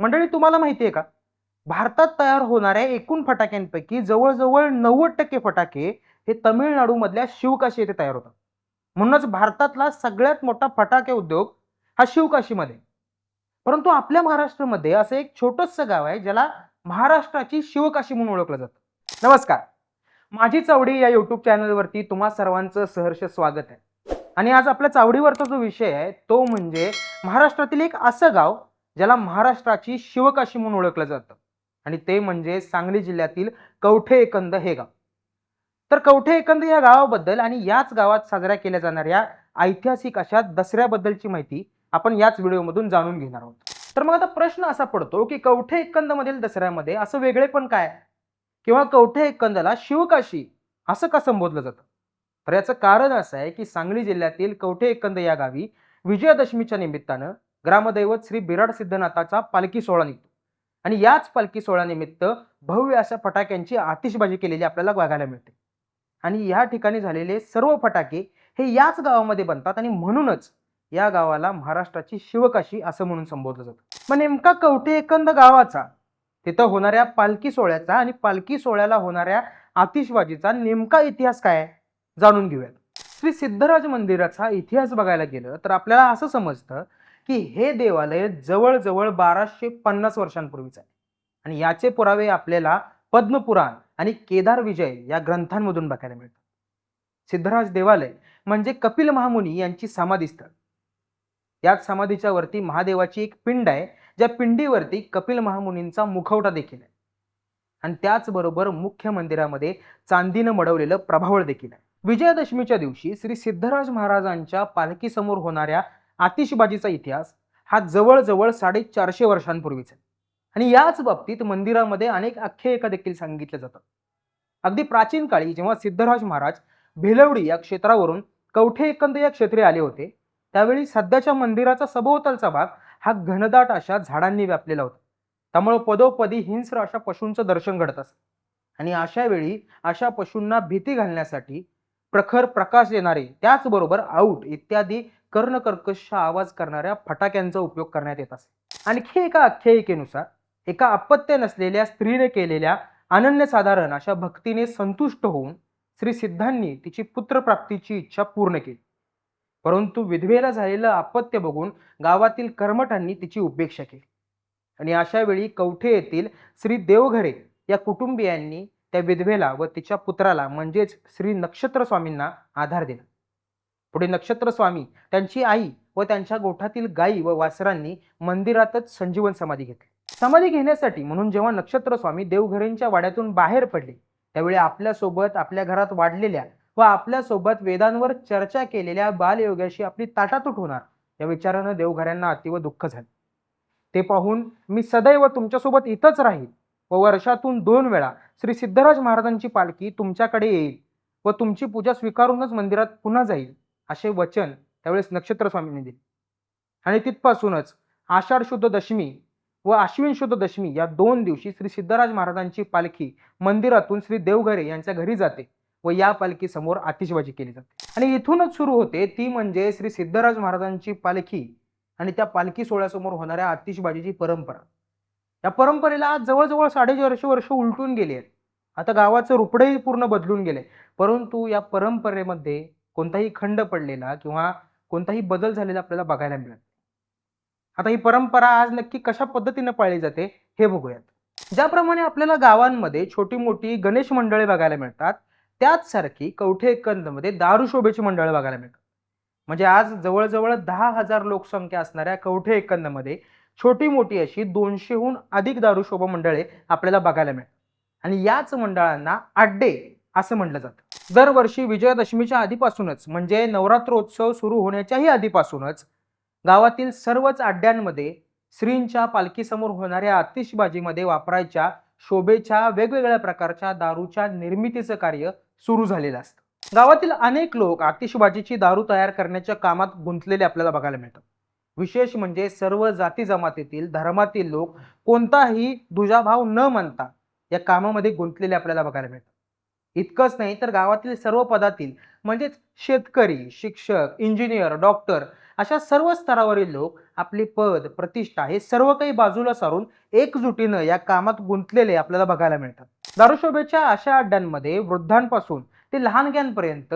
मंडळी तुम्हाला माहिती आहे का? भारतात तयार होणाऱ्या एकूण फटाक्यांपैकी जवळजवळ नव्वद टक्के फटाके हे तमिळनाडूमधल्या शिवकाशी येथे तयार होतात. म्हणूनच भारतातला सगळ्यात मोठा फटाके उद्योग हा शिवकाशीमध्ये. परंतु आपल्या महाराष्ट्रामध्ये असं एक छोटंसं गाव आहे ज्याला महाराष्ट्राची शिवकाशी म्हणून ओळखलं जातं. नमस्कार. माझी चावडी या यूट्यूब चॅनलवरती तुम्हा सर्वांचं सहर्ष स्वागत आहे. आणि आज आपल्या चावडीवरचा जो विषय आहे तो म्हणजे महाराष्ट्रातील एक असं गाव ज्याला महाराष्ट्राची शिवकाशी म्हणून ओळखलं जातं. आणि ते म्हणजे सांगली जिल्ह्यातील कवठे एकंद हे गाव. तर कवठे एकंद या गावाबद्दल आणि याच गावात साजऱ्या केल्या जाणाऱ्या ऐतिहासिक अशा दसऱ्याबद्दलची माहिती आपण याच व्हिडिओमधून जाणून घेणार आहोत. तर मग आता प्रश्न असा पडतो की कवठे एकंद मधील दसऱ्यामध्ये असं वेगळे पण काय किंवा कवठे एकंदला शिवकाशी असं का संबोधलं जातं? तर याचं कारण असं आहे की सांगली जिल्ह्यातील कवठे एकंद या गावी विजयादशमीच्या निमित्तानं ग्रामदैवत श्री बिराड सिद्धनाथाचा पालखी सोहळा निघतो. आणि याच पालखी सोहळ्यानिमित्त भव्य अशा फटाक्यांची आतिषबाजी केलेली आपल्याला बघायला मिळते. आणि या ठिकाणी झालेले सर्व फटाके हे याच गावामध्ये बनतात आणि म्हणूनच या गावाला महाराष्ट्राची शिवकाशी असं म्हणून संबोधलं जातं. मग नेमका कवठे एकंद गावाचा तिथं होणाऱ्या पालखी सोहळ्याचा आणि पालखी सोहळ्याला होणाऱ्या आतिषबाजीचा नेमका इतिहास काय जाणून घेऊयात. श्री सिद्धराज मंदिराचा इतिहास बघायला गेलं तर आपल्याला असं समजतं की हे देवालय जवळजवळ बाराशे पन्नास वर्षांपूर्वीचं आहे. आणि याचे पुरावे आपल्याला पद्मपुराण आणि केदार विजय या ग्रंथांमधून बघायला मिळतात. सिद्धराज देवालय म्हणजे कपिल महामुनी यांची समाधीस्थळ. याच समाधीच्या वरती महादेवाची एक पिंड आहे ज्या पिंडीवरती कपिल महामुनींचा मुखवटा देखील आहे. आणि त्याचबरोबर मुख्य मंदिरामध्ये चांदीनं मडवलेलं प्रभावळ देखील आहे. विजयादशमीच्या दिवशी श्री सिद्धराज महाराजांच्या पालखीसमोर होणाऱ्या आतिषबाजीचा इतिहास हा जवळजवळ साडेचारशे वर्षांपूर्वीचा आहे. आणि याच बाबतीत मंदिरामध्ये अनेक आख्यायिका देखील सांगितल्या जातात. अगदी प्राचीन काळी जेव्हा सिद्धराज महाराज भिलवडी या क्षेत्रावरून कवठे एकंद या क्षेत्रे आले होते त्यावेळी सध्याच्या मंदिराचा सभोवतालचा भाग हा घनदाट अशा झाडांनी व्यापलेला होता. त्यामुळे पदोपदी हिंस्र अशा पशूंचं दर्शन घडत असत आणि अशा वेळी अशा पशूंना भीती घालण्यासाठी प्रखर प्रकाश देणारे त्याचबरोबर आऊट इत्यादी कर्णकर्कश आवाज करणाऱ्या फटाक्यांचा उपयोग करण्यात येत असे. आणखी एका आख्यायिकेनुसार एका अपत्य नसलेल्या स्त्रीने केलेल्या अनन्यसाधारण अशा भक्तीने संतुष्ट होऊन श्री सिद्धांनी तिची पुत्रप्राप्तीची इच्छा पूर्ण केली. परंतु विधवेला झालेलं अपत्य बघून गावातील कर्मठांनी तिची उपेक्षा केली. आणि अशा वेळी कवठे येथील श्री देवघरे या कुटुंबियांनी त्या विधवेला व तिच्या पुत्राला म्हणजेच श्री नक्षत्र स्वामींना आधार दिला. पुढे नक्षत्रस्वामी त्यांची आई व त्यांच्या गोठातील गायी व वासरांनी मंदिरातच संजीवन समाधी घेतली. समाधी घेण्यासाठी म्हणून जेव्हा नक्षत्रस्वामी देवघरेंच्या वाड्यातून बाहेर पडले त्यावेळी आपल्यासोबत आपल्या घरात वाढलेल्या व आपल्यासोबत वेदांवर चर्चा केलेल्या बालयोगाशी आपली ताटातूट होणार या विचारानं देवघऱ्यांना अतिव दुःख झाले. ते पाहून मी सदैव तुमच्यासोबत इथंच राहील व वर्षातून दोन वेळा श्री सिद्धराज महाराजांची पालखी तुमच्याकडे येईल व तुमची पूजा स्वीकारूनच मंदिरात पुन्हा जाईल. असे वचन त्यावेळेस नक्षत्र स्वामींनी दिले आणि तिथपासूनच आषाढ शुद्ध दशमी व आश्विन शुद्ध दशमी या दोन दिवशी श्री सिद्धराज महाराजांची पालखी मंदिरातून श्री देवघरे यांच्या घरी जाते व या पालखी समोर आतिषबाजी केली जाते. आणि इथूनच सुरू होते. ती म्हणजे श्री सिद्धराज महाराजांची पालखी आणि त्या पालखी सोहळ्यासमोर होणाऱ्या आतिषबाजीची परंपरा. या परंपरेला आज जवळजवळ साडेचारशे वर्ष उलटून गेली आहेत. आता गावाचं रुपडंही पूर्ण बदलून गेले परंतु या परंपरेमध्ये कोणताही खंड पडलेला किंवा कोणताही बदल झालेला आपल्याला बघायला मिळत आता ही परंपरा आज नक्की कशा पद्धतीने पाळली जाते हे बघूयात. ज्याप्रमाणे आपल्याला गावांमध्ये छोटी मोठी गणेश मंडळे बघायला मिळतात त्याच सारखी कवठे एकंदमध्ये दारुशोभेची मंडळं बघायला मिळतात. म्हणजे आज जवळजवळ दहा हजार लोकसंख्या असणाऱ्या कवठे एकंदमध्ये छोटी मोठी अशी दोनशेहून अधिक दारुशोभा मंडळे आपल्याला बघायला मिळतात. आणि याच मंडळांना अड्डे असं म्हटलं जातं. दरवर्षी विजयादशमीच्या आधीपासूनच म्हणजे नवरात्रोत्सव सुरू होण्याच्याही आधीपासूनच गावातील सर्वच अड्ड्यांमध्ये श्रींच्या पालखीसमोर होणाऱ्या आतिषबाजीमध्ये वापरायच्या शोभेच्या वेगवेगळ्या प्रकारच्या दारूच्या निर्मितीचं कार्य सुरू झालेलं असतं. गावातील अनेक लोक आतिषबाजीची दारू तयार करण्याच्या कामात गुंतलेले आपल्याला बघायला मिळतात विशेष म्हणजे सर्व जाती जमातीतील धर्मातील लोक कोणताही दुजाभाव न मानता या कामामध्ये गुंतलेले आपल्याला बघायला मिळतात इतकंच नाही तर गावातील सर्व पदातील म्हणजेच शेतकरी शिक्षक इंजिनियर डॉक्टर अशा सर्व स्तरावरील लोक आपले पद प्रतिष्ठा हे सर्व काही बाजूला सारून एकजुटीनं या कामात गुंतलेले आपल्याला बघायला मिळतात. दारुशोभेच्या अशा अड्ड्यांमध्ये वृद्धांपासून ते लहानग्यांपर्यंत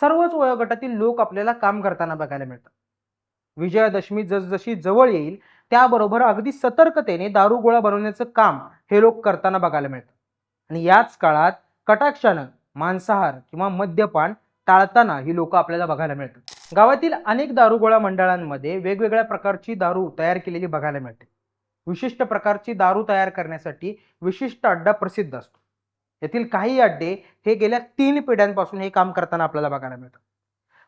सर्वच वयोगटातील लोक आपल्याला काम करताना बघायला मिळतात. विजयादशमी जसजशी जवळ येईल त्याबरोबर अगदी सतर्कतेने दारू गोळा बनवण्याचं काम हे लोक करताना बघायला मिळतं आणि याच काळात कटाक्षानं मांसाहार किंवा मद्यपान टाळताना ही लोक आपल्याला बघायला मिळतात. गावातील अनेक दारुगोळा मंडळांमध्ये वेगवेगळ्या प्रकारची दारू तयार केलेली बघायला मिळते. विशिष्ट प्रकारची दारू तयार करण्यासाठी विशिष्ट अड्डा प्रसिद्ध असतो. येथील काही अड्डे हे गेल्या तीन पिढ्यांपासून हे काम करताना आपल्याला बघायला मिळतं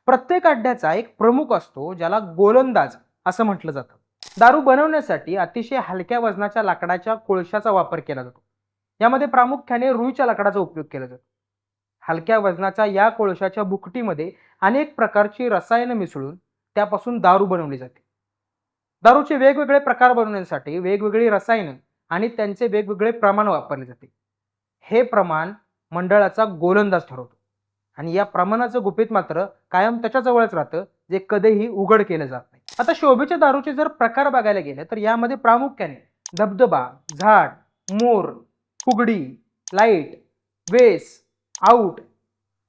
प्रत्येक अड्ड्याचा एक प्रमुख असतो ज्याला गोलंदाज असं म्हटलं जातं. दारू बनवण्यासाठी अतिशय हलक्या वजनाच्या लाकडाच्या कोळशाचा वापर केला जातो. यामध्ये प्रामुख्याने रुईच्या लाकडाचा उपयोग केला जातो. हलक्या वजनाच्या या कोळशाच्या बुकटीमध्ये अनेक प्रकारची रसायनं मिसळून त्यापासून दारू बनवली जाते. दारूचे वेगवेगळे प्रकार बनवण्यासाठी वेगवेगळी रसायनं आणि त्यांचे वेगवेगळे प्रमाण वापरले जाते. हे प्रमाण मंडळाचा गोलंदाज ठरवतो. आणि या प्रमाणाचं गुपित मात्र कायम त्याच्याजवळच राहतं जे कधीही उघड केलं जात नाही. आता शोभेच्या दारूचे जर प्रकार बघायला गेले तर यामध्ये प्रामुख्याने धबधबा झाड मोर फुगडी लाइट वेस आऊट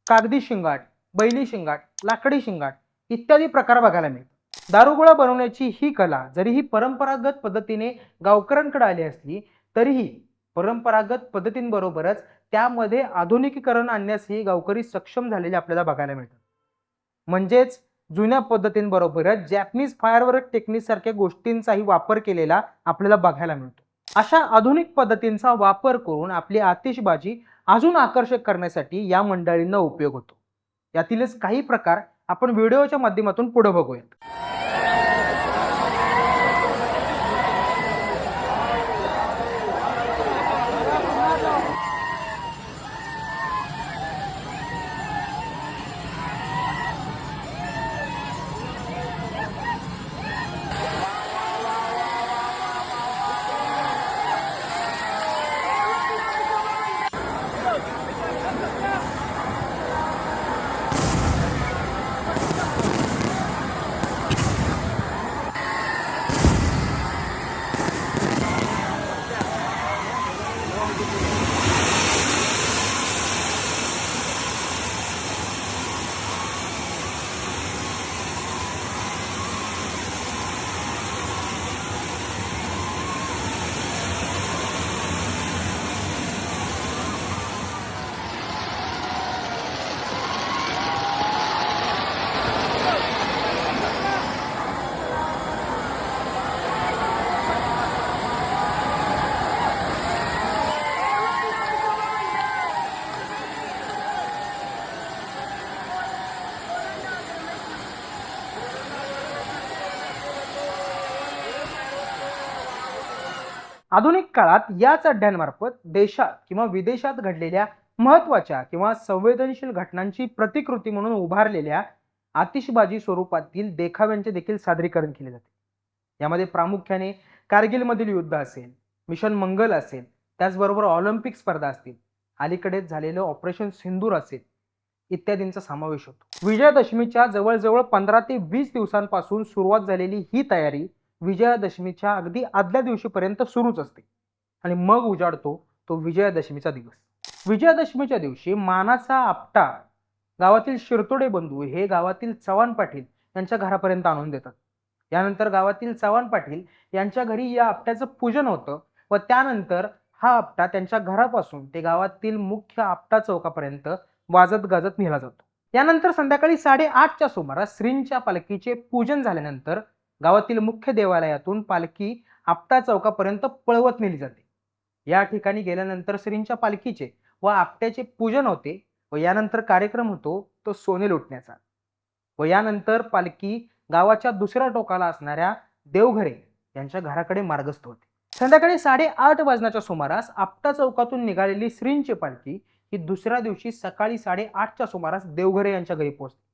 कागदी शिंगाट बैली शिंगाट लाकडी शिंगाट इत्यादी प्रकार बघायला मिळतात. दारुगोळा बनवण्याची ही कला जरी ही परंपरागत पद्धतीने गावकऱ्यांकडे आली असली तरीही परंपरागत पद्धतींबरोबरच त्यामध्ये आधुनिकीकरण आणण्यासही गावकरी सक्षम झालेले आपल्याला बघायला मिळतात. म्हणजेच जुन्या पद्धतींबरोबरच जॅपनीज फायरवर्क टेक्निकसारख्या गोष्टींचाही वापर केलेला आपल्याला बघायला मिळतो. अशा आधुनिक पद्धतींचा वापर करून आपली आतिषबाजी अजून आकर्षक करण्यासाठी या मंडळींना उपयोग होतो. यातीलच काही प्रकार आपण व्हिडिओच्या माध्यमातून पुढे बघूयात. आधुनिक काळात याच अड्ड्यांमार्फत देशात किंवा विदेशात घडलेल्या महत्त्वाच्या किंवा संवेदनशील घटनांची प्रतिकृती म्हणून उभारलेल्या आतिषबाजी स्वरूपातील देखाव्यांचे देखील सादरीकरण केले जाते. यामध्ये प्रामुख्याने कारगिलमधील युद्ध असेल मिशन मंगल असेल त्याचबरोबर ऑलिम्पिक स्पर्धा असतील अलीकडेच झालेलं ऑपरेशन सिंदूर असेल इत्यादींचा समावेश होतो. विजयादशमीच्या जवळजवळ पंधरा ते वीस दिवसांपासून सुरुवात झालेली ही तयारी विजयादशमीच्या अगदी आदल्या दिवशीपर्यंत सुरूच असते. आणि मग उजाडतो तो विजयादशमीचा दिवस. विजयादशमीच्या दिवशी मानाचा आपटा गावातील शिरतोडे बंधू हे गावातील चव्हाण पाटील यांच्या घरापर्यंत आणून देतात. यानंतर गावातील चव्हाण पाटील यांच्या घरी या आपट्याचं पूजन होतं व त्यानंतर हा आपटा त्यांच्या घरापासून ते गावातील मुख्य आपटा चौकापर्यंत वाजत गाजत नेला जातो. यानंतर संध्याकाळी साडेआठच्या सुमारास श्रींच्या पालखीचे पूजन झाल्यानंतर गावातील मुख्य देवालयातून पालखी आपटा चौकापर्यंत पळवत नेली जाते. या ठिकाणी गेल्यानंतर श्रींच्या पालखीचे व आपट्याचे पूजन होते व यानंतर कार्यक्रम होतो तो सोने लुटण्याचा. व यानंतर पालखी गावाच्या दुसऱ्या टोकाला असणाऱ्या देवघरे यांच्या घराकडे मार्गस्थ होते. संध्याकाळी साडेआठ वाजण्याच्या सुमारास आपटा चौकातून निघालेली श्रींची पालखी ही दुसऱ्या दिवशी सकाळी साडेआठच्या सुमारास देवघरे यांच्या घरी पोहोचते.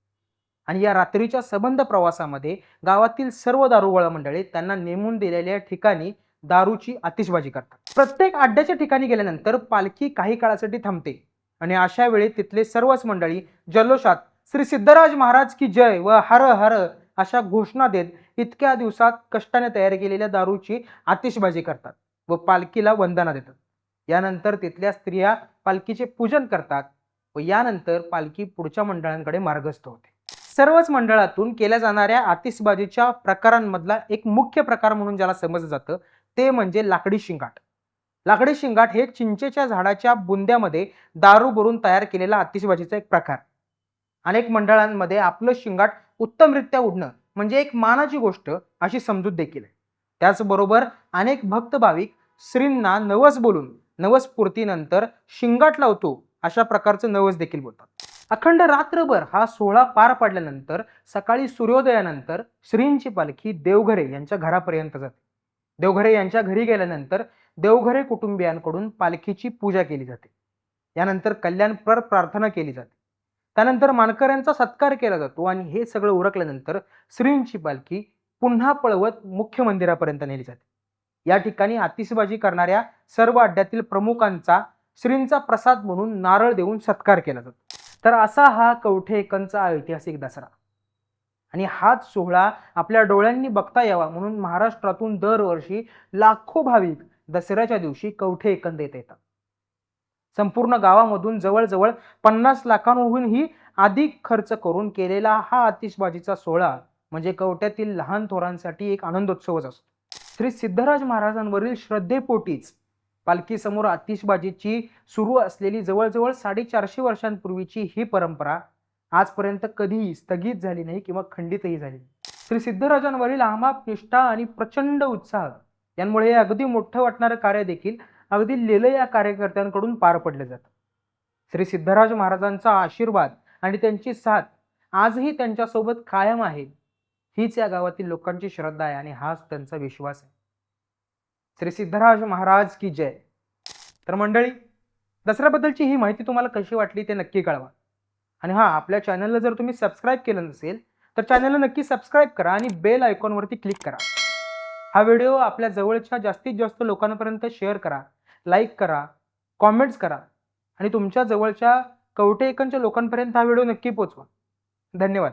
आणि या रात्रीच्या संबंध प्रवासामध्ये गावातील सर्व दारुगोळा मंडळी त्यांना नेमून दिलेल्या ठिकाणी दारूची आतिषबाजी करतात. प्रत्येक अड्ड्याच्या ठिकाणी गेल्यानंतर पालखी काही काळासाठी थांबते. आणि अशा वेळी तिथले सर्वच मंडळी जल्लोषात श्री सिद्धराज महाराज की जय व हर हर अशा घोषणा देत इतक्या दिवसात कष्टाने तयार केलेल्या दारूची आतिषबाजी करतात व पालखीला वंदना देतात. यानंतर तिथल्या स्त्रिया पालखीचे पूजन करतात व यानंतर पालखी पुढच्या मंडळांकडे मार्गस्थ होते. सर्वच मंडळातून केल्या जाणाऱ्या आतिषबाजीच्या प्रकारांमधला एक मुख्य प्रकार म्हणून ज्याला समजलं जातं ते म्हणजे लाकडी शिंगाट. लाकडी शिंगाट हे चिंचेच्या झाडाच्या बुंद्यामध्ये दारू भरून तयार केलेला आतिषबाजीचा एक प्रकार. अनेक मंडळांमध्ये आपलं शिंगाट उत्तमरित्या उडणं म्हणजे एक मानाची गोष्ट अशी समजूत देखील आहे. त्याचबरोबर अनेक भक्त भाविक श्रींना नवस बोलून नवस पूर्तीनंतर शिंगाट लावतो अशा प्रकारचं नवस देखील बोलतात. अखंड रात्रभर हा सोहळा पार पडल्यानंतर सकाळी सूर्योदयानंतर श्रींची पालखी देवघरे यांच्या घरापर्यंत जाते. देवघरे यांच्या घरी गेल्यानंतर देवघरे कुटुंबियांकडून पालखीची पूजा केली जाते. यानंतर कल्याणपर प्रार्थना केली जाते. त्यानंतर मानकऱ्यांचा सत्कार केला जातो आणि हे सगळं उरकल्यानंतर श्रींची पालखी पुन्हा पळवत मुख्य मंदिरापर्यंत नेली जाते. या ठिकाणी आतिषबाजी करणाऱ्या सर्व अड्ड्यातील प्रमुखांचा श्रींचा प्रसाद म्हणून नारळ देऊन सत्कार केला जातो. तर असा हा कवठे एकंचा ऐतिहासिक दसरा. आणि हाच सोहळा आपल्या डोळ्यांनी बघता यावा म्हणून महाराष्ट्रातून दरवर्षी लाखो भाविक दसऱ्याच्या दिवशी कवठे एकंद येत येतात. संपूर्ण गावामधून जवळजवळ पन्नास लाखांहूनही अधिक खर्च करून केलेला हा आतिषबाजीचा सोहळा म्हणजे कवट्यातील लहान थोरांसाठी एक आनंदोत्सवच असतो. श्री सिद्धराज महाराजांवरील श्रद्धेपोटीच पालखीसमोर आतिषबाजीची सुरू असलेली जवळजवळ साडेचारशे वर्षांपूर्वीची ही परंपरा आजपर्यंत कधीही स्थगित झाली नाही किंवा खंडितही झाली श्री सिद्धराजांवरील आमाप निष्ठा आणि प्रचंड उत्साह यांमुळे हे अगदी मोठं वाटणारं कार्य देखील अगदी लिलं या कार्यकर्त्यांकडून पार पडलं जातं. श्री सिद्धराज महाराजांचा आशीर्वाद आणि त्यांची साथ आजही त्यांच्यासोबत कायम आहे. हीच या गावातील लोकांची श्रद्धा आहे आणि हाच त्यांचा विश्वास आहे. श्री सिद्धराज महाराज की जय. तर मंडळी दसऱ्याबद्दलची ही माहिती तुम्हाला कशी वाटली ते नक्की कळवा. आणि हां आपल्या चॅनलला जर तुम्ही सबस्क्राईब केलं नसेल तर चॅनलला नक्की सबस्क्राईब करा आणि बेल आयकॉनवरती क्लिक करा. हा व्हिडिओ आपल्या जवळच्या जास्तीत जास्त लोकांपर्यंत शेअर करा लाईक करा कॉमेंट्स करा आणि तुमच्या जवळच्या कवठे लोकांपर्यंत हा व्हिडिओ नक्की पोचवा. धन्यवाद.